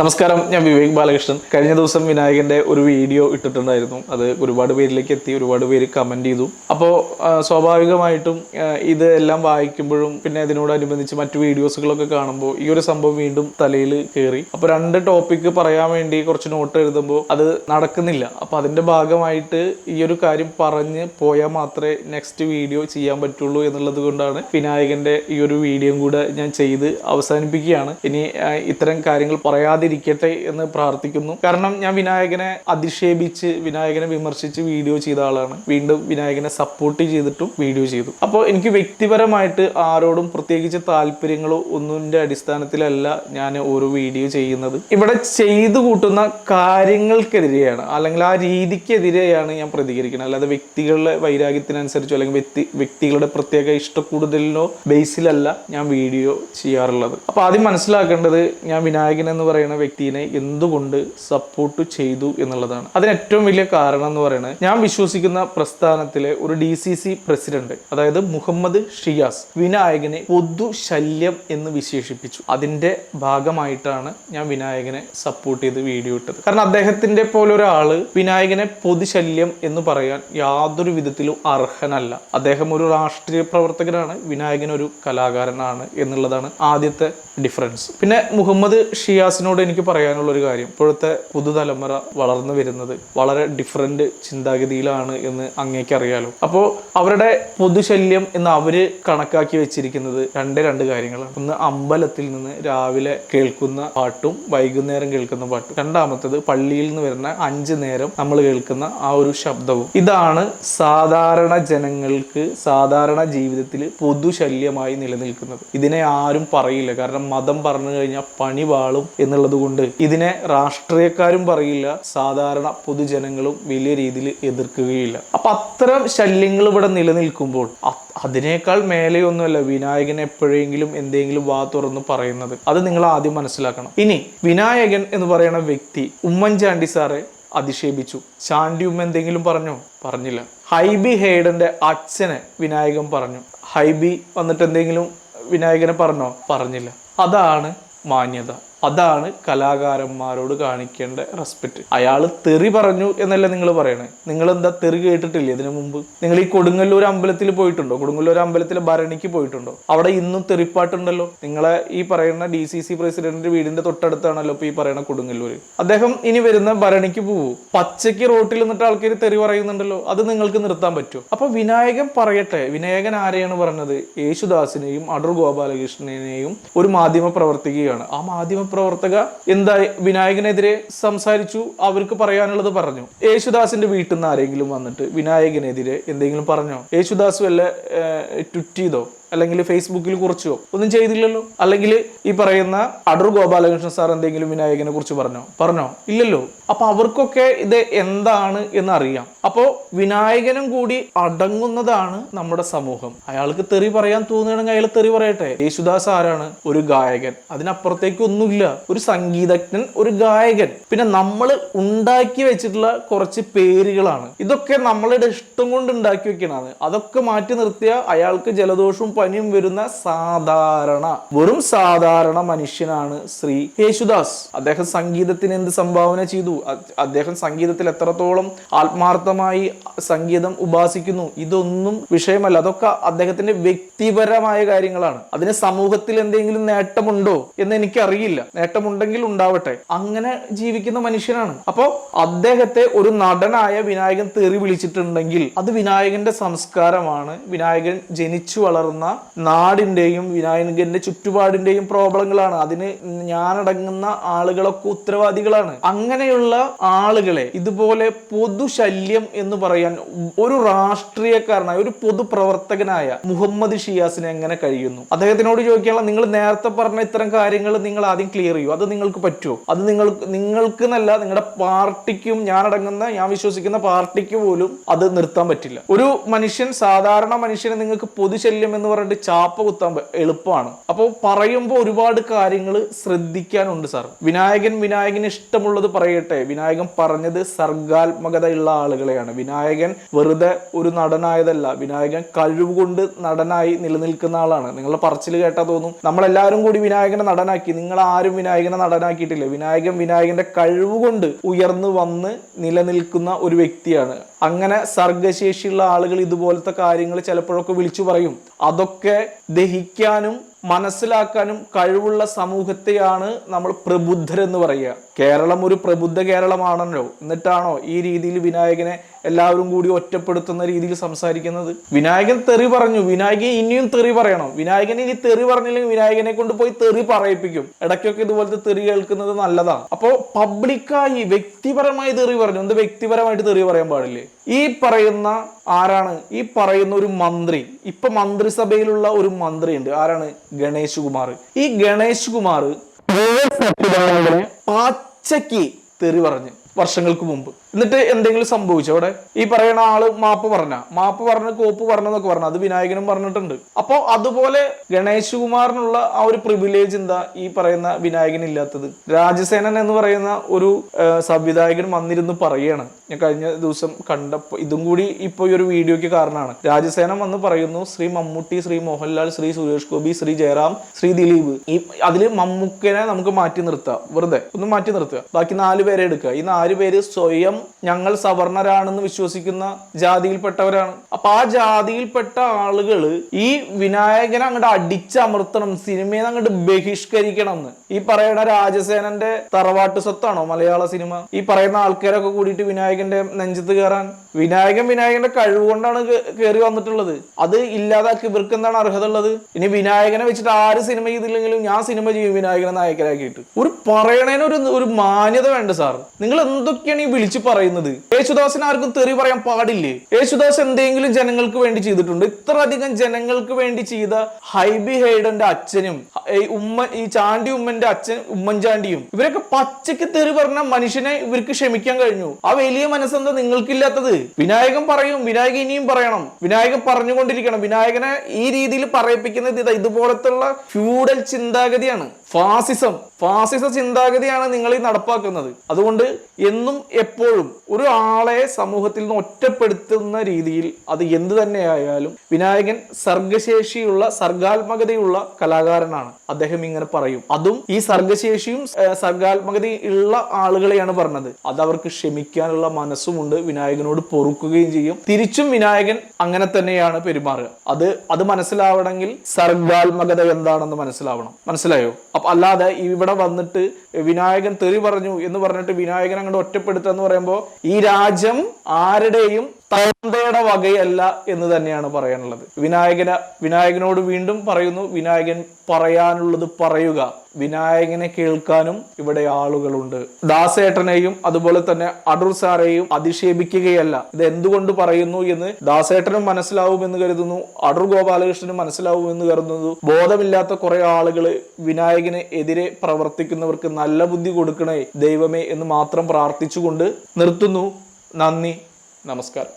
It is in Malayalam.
നമസ്കാരം ഞാൻ വിവേക് ബാലകൃഷ്ണൻ. കഴിഞ്ഞ ദിവസം വിനായകന്റെ ഒരു വീഡിയോ ഇട്ടിട്ടുണ്ടായിരുന്നു. അത് ഒരുപാട് പേരിലേക്ക് എത്തി ഒരുപാട് പേര് കമന്റ് ചെയ്തു. അപ്പോൾ സ്വാഭാവികമായിട്ടും ഇത് എല്ലാം വായിക്കുമ്പോഴും പിന്നെ ഇതിനോടനുബന്ധിച്ച് മറ്റു വീഡിയോസുകളൊക്കെ കാണുമ്പോൾ ഈ ഒരു സംഭവം വീണ്ടും തലയിൽ കയറി അപ്പോൾ രണ്ട് ടോപ്പിക്ക് പറയാൻ വേണ്ടി കുറച്ച് നോട്ട് എഴുതുമ്പോൾ അത് നടക്കുന്നില്ല. അപ്പോൾ അതിന്റെ ഭാഗമായിട്ട് ഈ ഒരു കാര്യം പറഞ്ഞ് പോയാൽ മാത്രമേ നെക്സ്റ്റ് വീഡിയോ ചെയ്യാൻ പറ്റുള്ളൂ എന്നുള്ളത് കൊണ്ടാണ് വിനായകന്റെ ഈ ഒരു വീഡിയോയും കൂടെ ഞാൻ ചെയ്ത് അവസാനിപ്പിക്കുകയാണ്. ഇനി ഇത്തരം കാര്യങ്ങൾ പറയാതിരിക്കട്ടെ എന്ന് പ്രാർത്ഥിക്കുന്നു. കാരണം ഞാൻ വിനായകനെ അധിക്ഷേപിച്ച് വിനായകനെ വിമർശിച്ച് വീഡിയോ ചെയ്ത ആളാണ്. വീണ്ടും വിനായകനെ സപ്പോർട്ട് ചെയ്തിട്ടും വീഡിയോ ചെയ്തു. അപ്പോൾ എനിക്ക് വ്യക്തിപരമായിട്ട് ആരോടും പ്രത്യേകിച്ച് താല്പര്യങ്ങളോ ഒന്നിന്റെ അടിസ്ഥാനത്തിലല്ല ഞാൻ ഓരോ വീഡിയോ ചെയ്യുന്നത്. ഇവിടെ ചെയ്തു കൂട്ടുന്ന കാര്യങ്ങൾക്കെതിരെയാണ്. അല്ലെങ്കിൽ ആ രീതിക്കെതിരെയാണ് ഞാൻ പ്രതികരിക്കുന്നത്. അല്ലാതെ വ്യക്തികളുടെ വൈരാഗ്യത്തിനനുസരിച്ചോ അല്ലെങ്കിൽ വ്യക്തി വ്യക്തികളുടെ പ്രത്യേക ഇഷ്ടക്കൂടുതലിനോ ബേസിലല്ല ഞാൻ വീഡിയോ ചെയ്യാറുള്ളത്. അപ്പോൾ ആദ്യം മനസ്സിലാക്കേണ്ടത് ഞാൻ വിനായകൻ എന്ന് പറയുന്ന വ്യക്തിയെ എന്തുകൊണ്ട് സപ്പോർട്ട് ചെയ്തു എന്നുള്ളതാണ്. അതിന് ഏറ്റവും വലിയ കാരണം എന്ന് പറയുന്നത് ഞാൻ വിശ്വസിക്കുന്ന പ്രസ്ഥാനത്തിലെ ഒരു ഡി സി സി പ്രസിഡന്റ് അതായത് മുഹമ്മദ് ഷിയാസ് വിനായകനെ പൊതു ശല്യം എന്ന് വിശേഷിപ്പിച്ചു. അതിന്റെ ഭാഗമായിട്ടാണ് ഞാൻ വിനായകനെ സപ്പോർട്ട് ചെയ്ത് വീഡിയോ ഇട്ടത്. കാരണം അദ്ദേഹത്തിന്റെ പോലെ ഒരാൾ വിനായകനെ പൊതുശല്യം എന്ന് പറയാൻ യാതൊരു വിധത്തിലും അർഹനല്ല. അദ്ദേഹം ഒരു രാഷ്ട്രീയ പ്രവർത്തകനാണ് വിനായകൻ ഒരു കലാകാരനാണ് എന്നുള്ളതാണ് ആദ്യത്തെ ഡിഫറൻസ് പിന്നെ മുഹമ്മദ് ഷിയാസിനോട് എനിക്ക് പറയാനുള്ള ഒരു കാര്യം. ഇപ്പോഴത്തെ പുതുതലമുറ വളർന്നു വരുന്നത് വളരെ ഡിഫറെന്റ് ചിന്താഗതിയിലാണ് എന്ന് അങ്ങേക്ക് അറിയാലോ അപ്പോൾ അവരുടെ പൊതുശല്യം എന്ന് അവർ കണക്കാക്കി വെച്ചിരിക്കുന്നത് രണ്ട് രണ്ട് കാര്യങ്ങളാണ്. ഒന്ന് അമ്പലത്തിൽ നിന്ന് രാവിലെ കേൾക്കുന്ന പാട്ടും വൈകുന്നേരം കേൾക്കുന്ന പാട്ടും. രണ്ടാമത്തത് പള്ളിയിൽ നിന്ന് വരുന്ന അഞ്ച് നേരം നമ്മൾ കേൾക്കുന്ന ആ ഒരു ശബ്ദവും. ഇതാണ് സാധാരണ ജനങ്ങൾക്ക് സാധാരണ ജീവിതത്തിൽ പൊതുശല്യമായി നിലനിൽക്കുന്നത്. ഇതിനെ ആരും പറയില്ല. കാരണം മതം പറഞ്ഞു കഴിഞ്ഞാൽ പണി വാളും എന്നുള്ളത് കൊണ്ട് ഇതിനെ രാഷ്ട്രീയക്കാരും പറയില്ല സാധാരണ പൊതുജനങ്ങളും വലിയ രീതിയിൽ എതിർക്കുകയില്ല. അപ്പൊ അത്തരം ശല്യങ്ങൾ ഇവിടെ നിലനിൽക്കുമ്പോൾ അതിനേക്കാൾ മേലെയൊന്നുമല്ല വിനായകൻ എപ്പോഴെങ്കിലും എന്തെങ്കിലും വാ തുറന്ന് പറയുന്നത്. അത് നിങ്ങൾ ആദ്യം മനസ്സിലാക്കണം. ഇനി വിനായകൻ എന്ന് പറയുന്ന വ്യക്തി ഉമ്മൻചാണ്ടി സാറെ അധിക്ഷേപിച്ചു. ചാണ്ടി ഉമ്മ എന്തെങ്കിലും പറഞ്ഞോ? പറഞ്ഞില്ല. ഹൈബി ഹേഡന്റെ അച്ഛനെ വിനായകൻ പറഞ്ഞു. ഹൈബി വന്നിട്ട് എന്തെങ്കിലും വിനായകനെ പറഞ്ഞോ? പറഞ്ഞില്ല. അതാണ് മാന്യത. അതാണ് കലാകാരന്മാരോട് കാണിക്കേണ്ട റെസ്പെക്ട് അയാൾ തെറി പറഞ്ഞു എന്നല്ല നിങ്ങൾ പറയണേ? നിങ്ങൾ എന്താ തെറി കേട്ടിട്ടില്ലേ ഇതിനു മുമ്പ്? നിങ്ങൾ ഈ കൊടുങ്ങല്ലൂർ അമ്പലത്തിൽ പോയിട്ടുണ്ടോ? കൊടുങ്ങല്ലൂർ അമ്പലത്തിൽ ഭരണിക്ക് പോയിട്ടുണ്ടോ? അവിടെ ഇന്നും തെറിപ്പാട്ടുണ്ടല്ലോ. നിങ്ങളെ ഈ പറയുന്ന ഡി സി സി പ്രസിഡന്റ് വീടിന്റെ തൊട്ടടുത്താണല്ലോ ഇപ്പൊ ഈ പറയുന്ന കൊടുങ്ങല്ലൂർ അദ്ദേഹം ഇനി വരുന്ന ഭരണിക്ക് പോവൂ. പച്ചയ്ക്ക് റോട്ടിൽ നിന്നിട്ട് ആൾക്കാർ തെറി പറയുന്നുണ്ടല്ലോ. അത് നിങ്ങൾക്ക് നിർത്താൻ പറ്റുമോ? അപ്പൊ വിനായകൻ പറയട്ടെ. വിനായകൻ ആരെയാണ് പറഞ്ഞത്? യേശുദാസിനെയും അടൂർ ഗോപാലകൃഷ്ണനെയും ഒരു മാധ്യമ പ്രവർത്തിക്കുകയാണ് ആ മാധ്യമ പ്രവർത്തക എന്താ വിനായകനെതിരെ സംസാരിച്ചു? അവർക്ക് പറയാനുള്ളത് പറഞ്ഞു. യേശുദാസിന്റെ വീട്ടിൽ നിന്ന് ആരെങ്കിലും വന്നിട്ട് വിനായകനെതിരെ എന്തെങ്കിലും പറഞ്ഞോ? യേശുദാസ് വല്ല ട്വിറ്റ് ചെയ്തോ? അല്ലെങ്കിൽ ഫേസ്ബുക്കിൽ കുറിച്ചോ ഒന്നും ചെയ്തില്ലല്ലോ. അല്ലെങ്കിൽ ഈ പറയുന്ന അടൂർ ഗോപാലകൃഷ്ണൻ സാർ എന്തെങ്കിലും വിനായകനെ കുറിച്ച് പറഞ്ഞോ? പറഞ്ഞോ? ഇല്ലല്ലോ. അപ്പൊ അവർക്കൊക്കെ ഇത് എന്താണ് എന്ന് അറിയാം അപ്പോ വിനായകനും കൂടി അടങ്ങുന്നതാണ് നമ്മുടെ സമൂഹം. അയാൾക്ക് തെറി പറയാൻ തോന്നുകയാണെങ്കിൽ അയാൾ തെറി പറയട്ടെ. യേശുദാസ് ആരാണ്? ഒരു ഗായകൻ. അതിനപ്പുറത്തേക്ക് ഒന്നുമില്ല ഒരു സംഗീതജ്ഞൻ ഒരു ഗായകൻ. പിന്നെ നമ്മൾ ഉണ്ടാക്കി വെച്ചിട്ടുള്ള കുറച്ച് പേരുകളാണ്. ഇതൊക്കെ നമ്മളുടെ ഇഷ്ടം കൊണ്ട് ഉണ്ടാക്കി വെക്കണതാണ്. അതൊക്കെ മാറ്റി നിർത്തിയ അയാൾക്ക് ജലദോഷവും പനിയും വരുന്ന സാധാരണ വെറും സാധാരണ മനുഷ്യനാണ് ശ്രീ യേശുദാസ്. അദ്ദേഹം സംഗീതത്തിന് എന്ത് സംഭാവന ചെയ്തു? അദ്ദേഹം സംഗീതത്തിൽ എത്രത്തോളം ആത്മാർത്ഥമായി സംഗീതം ഉപാസിക്കുന്നു? ഇതൊന്നും വിഷയമല്ല. അതൊക്കെ അദ്ദേഹത്തിന്റെ വ്യക്തിപരമായ കാര്യങ്ങളാണ്. അതിന് സമൂഹത്തിൽ എന്തെങ്കിലും നേട്ടമുണ്ടോ എന്ന് എനിക്കറിയില്ല. നേട്ടമുണ്ടെങ്കിൽ ഉണ്ടാവട്ടെ. അങ്ങനെ ജീവിക്കുന്ന മനുഷ്യനാണ്. അപ്പോൾ അദ്ദേഹത്തെ ഒരു നടനായ വിനായകൻ തെറി വിളിച്ചിട്ടുണ്ടെങ്കിൽ അത് വിനായകന്റെ സംസ്കാരമാണ്. വിനായകൻ ജനിച്ചു വളർന്ന നാടിന്റെയും വിനായകന്റെ ചുറ്റുപാടിന്റെയും പ്രോബ്ലങ്ങളാണ്. അതിന് ഞാനടങ്ങുന്ന ആളുകളൊക്കെ ഉത്തരവാദികളാണ്. അങ്ങനെയുള്ള ആളുകളെ ഇതുപോലെ പൊതുശല്യം എന്ന് പറയാൻ ഒരു രാഷ്ട്രീയക്കാരനായ ഒരു പൊതുപ്രവർത്തകനായ മുഹമ്മദ് ഷിയാസിനെ എങ്ങനെ കഴിയുന്നു? അദ്ദേഹത്തിനോട് ചോദിക്കാനുള്ള നിങ്ങൾ നേരത്തെ പറഞ്ഞ ഇത്തരം കാര്യങ്ങൾ നിങ്ങൾ ആദ്യം ക്ലിയർ ചെയ്യൂ. അത് നിങ്ങൾക്ക് പറ്റുമോ? അത് നിങ്ങൾ നിങ്ങൾക്ക് എന്നല്ല നിങ്ങളുടെ പാർട്ടിക്കും ഞാനടങ്ങുന്ന ഞാൻ വിശ്വസിക്കുന്ന പാർട്ടിക്ക് പോലും അത് നിർത്താൻ പറ്റില്ല. ഒരു മനുഷ്യൻ സാധാരണ മനുഷ്യനെ നിങ്ങൾക്ക് പൊതുശല്യം എന്ന് പറയുന്ന പറഞ്ഞിട്ട് ചാപ്പ കുത്താൻ എളുപ്പമാണ്. അപ്പോൾ പറയുമ്പോൾ ഒരുപാട് കാര്യങ്ങൾ ശ്രദ്ധിക്കാനുണ്ട് സാർ. വിനായകൻ വിനായകന് ഇഷ്ടമുള്ളത് പറയട്ടെ. വിനായകൻ പറഞ്ഞത് സർഗാത്മകതയുള്ള ആളുകളെയാണ്. വിനായകൻ വെറുതെ ഒരു നടനായതല്ല. വിനായകൻ കഴിവുകൊണ്ട് നടനായി നിലനിൽക്കുന്ന ആളാണ്. നിങ്ങളുടെ പറച്ചിൽ കേട്ടാ തോന്നും. നമ്മളെല്ലാവരും കൂടി വിനായകനെ നടനാക്കി. നിങ്ങൾ ആരും വിനായകനെ നടനാക്കിയിട്ടില്ല. വിനായകൻ വിനായകന്റെ കഴിവുകൊണ്ട് ഉയർന്നു വന്ന് നിലനിൽക്കുന്ന ഒരു വ്യക്തിയാണ് അങ്ങനെ സർഗശേഷിയുള്ള ആളുകൾ ഇതുപോലത്തെ കാര്യങ്ങൾ ചിലപ്പോഴൊക്കെ വിളിച്ചു പറയും. അതൊക്കെ ദഹിക്കാനും മനസ്സിലാക്കാനും കഴിവുള്ള സമൂഹത്തെയാണ് നമ്മൾ പ്രബുദ്ധരെന്ന് പറയുക. കേരളം ഒരു പ്രബുദ്ധ കേരളമാണല്ലോ. എന്നിട്ടാണോ ഈ രീതിയിൽ വിനായകനെ എല്ലാവരും കൂടി ഒറ്റപ്പെടുത്തുന്ന രീതിയിൽ സംസാരിക്കുന്നത്? വിനായകൻ തെറി പറഞ്ഞു. വിനായകൻ ഇനിയും തെറി പറയണം. വിനായകൻ ഇനി തെറി പറഞ്ഞില്ലെങ്കിൽ വിനായകനെ കൊണ്ട് പോയി തെറി പറയിപ്പിക്കും. ഇടയ്ക്കൊക്കെ ഇതുപോലത്തെ തെറി കേൾക്കുന്നത് നല്ലതാണ്. അപ്പോൾ പബ്ലിക്കായി വ്യക്തിപരമായി തെറി പറഞ്ഞു. എന്ത് വ്യക്തിപരമായിട്ട് തെറി പറയാൻ പാടില്ലേ? ഈ പറയുന്ന ആരാണ്? ഈ പറയുന്ന ഒരു മന്ത്രി. ഇപ്പൊ മന്ത്രിസഭയിലുള്ള ഒരു മന്ത്രിയുണ്ട്. ആരാണ്? ഗണേഷ് കുമാർ ഈ ഗണേഷ് കുമാർ പാച്ചയ്ക്ക് തെറി പറഞ്ഞു വർഷങ്ങൾക്ക് മുമ്പ്. എന്നിട്ട് എന്തെങ്കിലും സംഭവിച്ചു അവിടെ? ഈ പറയുന്ന ആൾ മാപ്പ് പറഞ്ഞ. മാപ്പ് പറഞ്ഞ കോപ്പ് പറഞ്ഞെന്നൊക്കെ പറഞ്ഞു. അത് വിനായകനും പറഞ്ഞിട്ടുണ്ട്. അപ്പോ അതുപോലെ ഗണേഷ് കുമാറിനുള്ള ആ ഒരു പ്രിവിലേജ് എന്താ ഈ പറയുന്ന വിനായകൻ ഇല്ലാത്തത് രാജസേനൻ എന്ന് പറയുന്ന ഒരു സംവിധായകൻ വന്നിരുന്നു പറയാണ്. ഞാൻ കഴിഞ്ഞ ദിവസം കണ്ടപ്പോ ഇതും കൂടി ഇപ്പൊ ഈ ഒരു വീഡിയോയ്ക്ക് കാരണമാണ്. രാജസേനൻ വന്ന് പറയുന്നു ശ്രീ മമ്മൂട്ടി ശ്രീ മോഹൻലാൽ ശ്രീ സുരേഷ് ഗോപി ശ്രീ ജയറാം ശ്രീ ദിലീപ്. ഈ അതിൽ മമ്മൂക്കനെ നമുക്ക് മാറ്റി നിർത്താം. വെറുതെ ഒന്ന് മാറ്റി നിർത്തുക. ബാക്കി നാല് പേരെ എടുക്കുക. ഈ നാല് പേര് സ്വയം ഞങ്ങൾ സവർണരാണെന്ന് വിശ്വസിക്കുന്ന ജാതിയിൽപ്പെട്ടവരാണ്. അപ്പൊ ആ ജാതിയിൽപ്പെട്ട ആളുകൾ ഈ വിനായകനെ അങ്ങോട്ട് അടിച്ചമർത്തണം സിനിമയെ അങ്ങോട്ട് ബഹിഷ്കരിക്കണം എന്ന് ഈ പറയുന്ന രാജസേനന്റെ തറവാട്ട് സ്വത്താണോ മലയാള സിനിമ? ഈ പറയുന്ന ആൾക്കാരൊക്കെ കൂടിയിട്ട് വിനായകന്റെ നെഞ്ചത്ത് കയറാൻ. വിനായകൻ വിനായകന്റെ കഴിവ് കൊണ്ടാണ് കയറി വന്നിട്ടുള്ളത്. അത് ഇല്ലാതാക്കി ഇവർക്ക് എന്താണ് അർഹത ഉള്ളത് ഇനി വിനായകനെ വെച്ചിട്ട് ആര് സിനിമ ചെയ്തില്ലെങ്കിലും ഞാൻ സിനിമ ചെയ്യും വിനായകനെ നായകനാക്കിയിട്ട്. ഒരു പറയണേനൊരു ഒരു മാന്യത വേണ്ട സാർ. നിങ്ങൾ എന്തൊക്കെയാണ് ഈ വിളിച്ചു പറയുന്നത്? യേശുദാസിന് ആർക്കും തെറി പറയാൻ പാടില്ലേ? യേശുദാസ് എന്തെങ്കിലും ജനങ്ങൾക്ക് വേണ്ടി ചെയ്തിട്ടുണ്ട്. ഇത്ര അധികം ജനങ്ങൾക്ക് വേണ്ടി ചെയ്ത ഹൈബി ഹൈഡന്റെ അച്ഛനും ഉമ്മ ഈ ചാണ്ടി ഉമ്മന്റെ അച്ഛൻ ഉമ്മൻചാണ്ടിയും ഇവരൊക്കെ പച്ചയ്ക്ക് തെറി പറഞ്ഞ മനുഷ്യനെ ഇവർക്ക് ക്ഷമിക്കാൻ കഴിഞ്ഞു. ആ വലിയ മനസ്സെന്താ നിങ്ങൾക്കില്ലാത്തത്? വിനായകൻ പറയും വിനായകൻ ഇനിയും പറയണം. വിനായകൻ പറഞ്ഞുകൊണ്ടിരിക്കണം. വിനായകനെ ഈ രീതിയിൽ പറയിപ്പിക്കുന്നത് ഇതാ ഇതുപോലത്തുള്ള ഫ്യൂഡൽ ചിന്താഗതിയാണ്. ഫാസിസം. ഫാസിസ ചിന്താഗതിയാണ് നിങ്ങൾ ഈ നടപ്പാക്കുന്നത്. അതുകൊണ്ട് എന്നും എപ്പോഴും ഒരു ആളെ സമൂഹത്തിൽ നിന്ന് ഒറ്റപ്പെടുത്തുന്ന രീതിയിൽ അത് എന്ത് തന്നെയായാലും വിനായകൻ സർഗശേഷിയുള്ള സർഗാത്മകതയുള്ള കലാകാരനാണ്. അദ്ദേഹം ഇങ്ങനെ പറയും. അതും ഈ സർഗശേഷിയും സർഗാത്മകതയും ഉള്ള ആളുകളെയാണ് പറഞ്ഞത്. അത് അവർക്ക് ക്ഷമിക്കാനുള്ള മനസ്സുമുണ്ട്. വിനായകനോട് പൊറുക്കുകയും ചെയ്യും. തിരിച്ചും വിനായകൻ അങ്ങനെ തന്നെയാണ് പെരുമാറുക. അത് അത് മനസ്സിലാവണമെങ്കിൽ സർഗാത്മകത എന്താണെന്ന് മനസ്സിലാവണം. മനസ്സിലായോ? അല്ലാതെ ഇവിടെ വന്നിട്ട് വിനായകൻ തെറി പറഞ്ഞു എന്ന് പറഞ്ഞിട്ട് വിനായകൻ അങ്ങോട്ട് ഒറ്റപ്പെടുത്തുക എന്ന് പറയുമ്പോൾ ഈ രാജ്യം ആരുടെയും തന്തയുടെ വകയല്ല എന്ന് തന്നെയാണ് പറയാനുള്ളത്. വിനായകന വിനായകനോട് വീണ്ടും പറയുന്നു വിനായകൻ പറയാനുള്ളത് പറയുക. വിനായകനെ കേൾക്കാനും ഇവിടെ ആളുകളുണ്ട്. ദാസേട്ടനെയും അതുപോലെ തന്നെ അടൂർ സാറേയും അധിക്ഷേപിക്കുകയല്ല. ഇത് എന്തുകൊണ്ട് പറയുന്നു എന്ന് ദാസേട്ടനും മനസ്സിലാവും എന്ന് കരുതുന്നു അടൂർ ഗോപാലകൃഷ്ണനും മനസ്സിലാവുമെന്ന് കരുതുന്നു. ബോധമില്ലാത്ത കുറെ ആളുകൾ വിനായകന് എതിരെ പ്രവർത്തിക്കുന്നവർക്ക് നല്ല ബുദ്ധി കൊടുക്കണേ ദൈവമേ എന്ന് മാത്രം പ്രാർത്ഥിച്ചുകൊണ്ട് നിർത്തുന്നു. നന്ദി നമസ്കാരം.